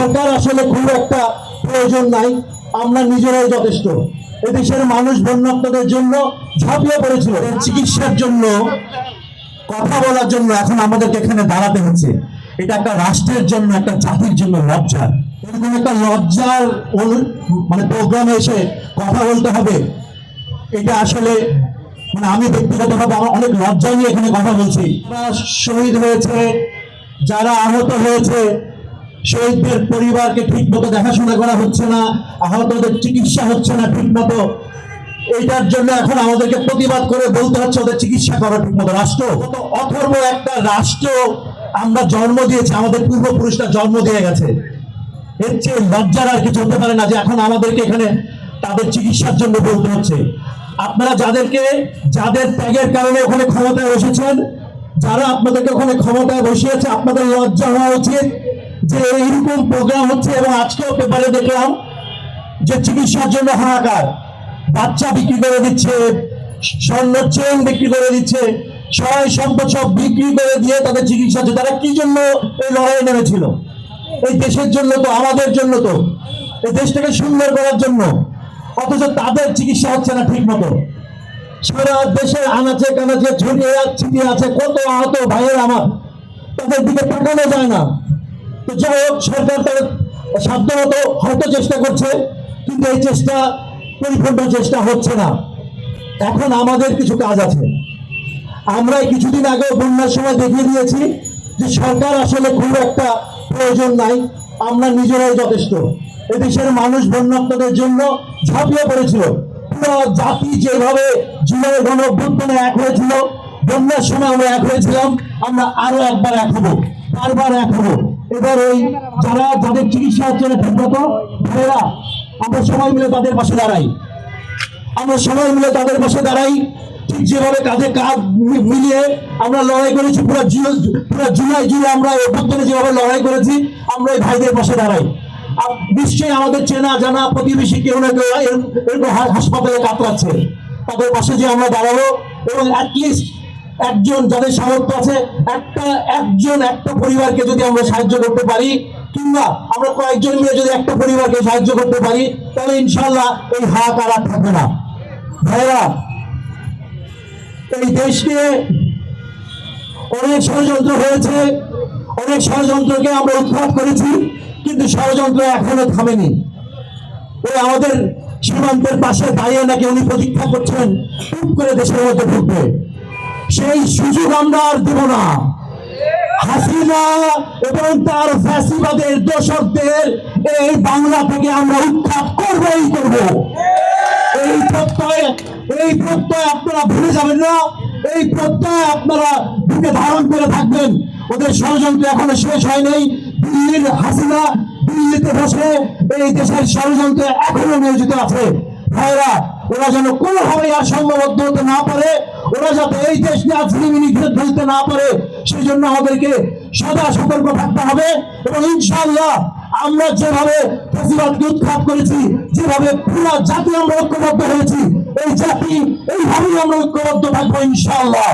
সরকার আসলে খুব একটা প্রয়োজন নাই, আমরা নিজেরাই যথেষ্ট। এদেশের মানুষ বন্যাত্মদের জন্য ঝাঁপিয়ে পড়েছিল। চিকিৎসার জন্য, কথা বলার জন্য এখন আমাদেরকে এখানে দাঁড়াতে হচ্ছে। এটা একটা রাষ্ট্রের জন্য, একটা জাতির জন্য লজ্জা। এরকম একটা লজ্জার মানে প্রোগ্রামে এসে কথা বলতে হবে। এটা আসলে মানে আমি ব্যক্তিগতভাবে আমার অনেক লজ্জা নিয়ে এখানে কথা বলছি। শহীদ হয়েছে, যারা আহত হয়েছে শহীদদের পরিবারকে ঠিক মতো দেখাশোনা করা হচ্ছে না, আহতদের চিকিৎসা হচ্ছে না ঠিক মতো। এইটার জন্য এখন আমাদেরকে প্রতিবাদ করে বলতে হচ্ছে ওদের চিকিৎসা করা ঠিক মতো। রাষ্ট্র অথর্ব একটা রাষ্ট্র আমরা জন্ম দিয়েছি, আমাদের পূর্বপুরুষরা জন্ম দিয়ে গেছে। এর চেয়ে লজ্জার আর কিছু হতে পারে না যে এখন আমাদেরকে এখানে তাদের চিকিৎসার জন্য বলতে হচ্ছে। আপনারা যাদেরকে, যাদের ত্যাগের কারণে ওখানে ক্ষমতায় বসেছেন, যারা আপনাদেরকে ওখানে ক্ষমতায় বসিয়েছে, আপনাদের লজ্জা হওয়া উচিত। যে এইরকম প্রোগ্রাম হচ্ছে এবং আজকেও পেপারে দেখলাম যে চিকিৎসার জন্য হাহাকার। বাচ্চা বিক্রি করে দিচ্ছে, স্বর্ণ চেন বিক্রি করে দিচ্ছে, সবাই সম্পদ সব বিক্রি করে দিয়ে তাদের চিকিৎসা হচ্ছে। তারা কি জন্য এই লড়াই নেমেছিল? এই দেশের জন্য তো, আমাদের জন্য তো। এই দেশটাকে সুন্দর করার জন্য। অথচ তাদের চিকিৎসা হচ্ছে না ঠিক মতো। সারা দেশের আনাচে কানাচে ছড়িয়ে ছিটিয়ে আছে, কত আহত ভাইয়ের আমার। তাদের দিকে তাকানো যায় না। তো যাই হোক সরকার তার সাধ্যমতো হয়তো চেষ্টা করছে, কিন্তু এই চেষ্টা, পরিপূর্ণ চেষ্টা হচ্ছে না। এখন আমাদের কিছু কাজ আছে। আমরা কিছুদিন আগে বন্যার সময় দেখিয়ে দিয়েছি যে সরকার আসলে খুব একটা প্রয়োজন নাই, আমরা নিজেরাই যথেষ্ট। এদেশের মানুষ বন্যাত্মদের জন্য ঝাঁপিয়ে পড়েছিল। পুরো জাতি যেভাবে জুলাই গণ এক হয়েছিল বন্যার সময় আমরা এক হয়েছিলাম, আমরা আরও একবার এক হব, বারবার এক হব। এবার ওই যারা, যাদের চিকিৎসা হচ্ছে না ভাইয়েরা, আমরা সবাই মিলে তাদের পাশে দাঁড়াই। আমরা সবাই মিলে তাদের পাশে দাঁড়াই, ঠিক যেভাবে কাঁধে মি- মিলিয়ে আমরা লড়াই করেছি, পুরো পুরো জুলাই জুড়ে আমরা অভ্যন্তরে যেভাবে লড়াই করেছি, আমরা এই ভাইদের পাশে দাঁড়াই। নিশ্চয়ই আমাদের চেনা, জানা প্রতিবেশী কেউ না কেউ হাসপাতালে কাতরাচ্ছে। তাদের পাশে যে আমরা দাঁড়াবো এবং অ্যাটলিস্ট একজন যাদের সামর্থ্য আছে, একটা, একজন, একটা পরিবারকে যদি আমরা সাহায্য করতে পারি, কিংবা আমরা কয়েকজন মিলে যদি একটা পরিবারকে সাহায্য করতে পারি, তাহলে ইনশাল্লাহ এই হাহাকার আর থাকবে না। ভাইরা এই দেশ নিয়ে অনেক ষড়যন্ত্র হয়েছে, অনেক ষড়যন্ত্রকে আমরা উৎখাত করেছি, কিন্তু ষড়যন্ত্র এখনও থামেনি। ওই আমাদের সীমান্তের পাশে দাঁড়িয়ে নাকি উনি প্রতীক্ষা করছেন, টুপ করে দেশের মধ্যে ঢুকবে। সেই সুযোগ আমরা আর দেব না। হাসিনা এবং তার ফ্যাসিবাদের দোষকদের এই বাংলা থেকে আমরা উৎখাত করবই করব। এই প্রত্যয় এই প্রত্যয় আপনারা ভুলে যাবেন না। এই প্রত্যয় আপনারা বুকে ধারণ করে থাকবেন। ওদের ষড়যন্ত্র এখনও শেষ হয়নি। দিল্লির হাসিনা দিল্লিতে বসে এই দেশের ষড়যন্ত্র এখনও নিয়োজিত আছে। ভাইরা, ওরা যেন কোনোভাবে আর সংঘবদ্ধ হতে না পারে। ওরা যাতে এই দেশ নিয়ে ঝিলিমিলি খেলে ফেলতে না পারে সেই জন্য আমাদেরকে সদা সতর্ক থাকতে হবে এবং ইনশাল্লাহ আমরা যেভাবে ফেসিবাদকে উৎখাত করেছি, যেভাবে পুরো জাতি আমরা ঐক্যবদ্ধ হয়েছি, এই জাতি এইভাবেই আমরা ঐক্যবদ্ধ থাকব ইনশাআল্লাহ।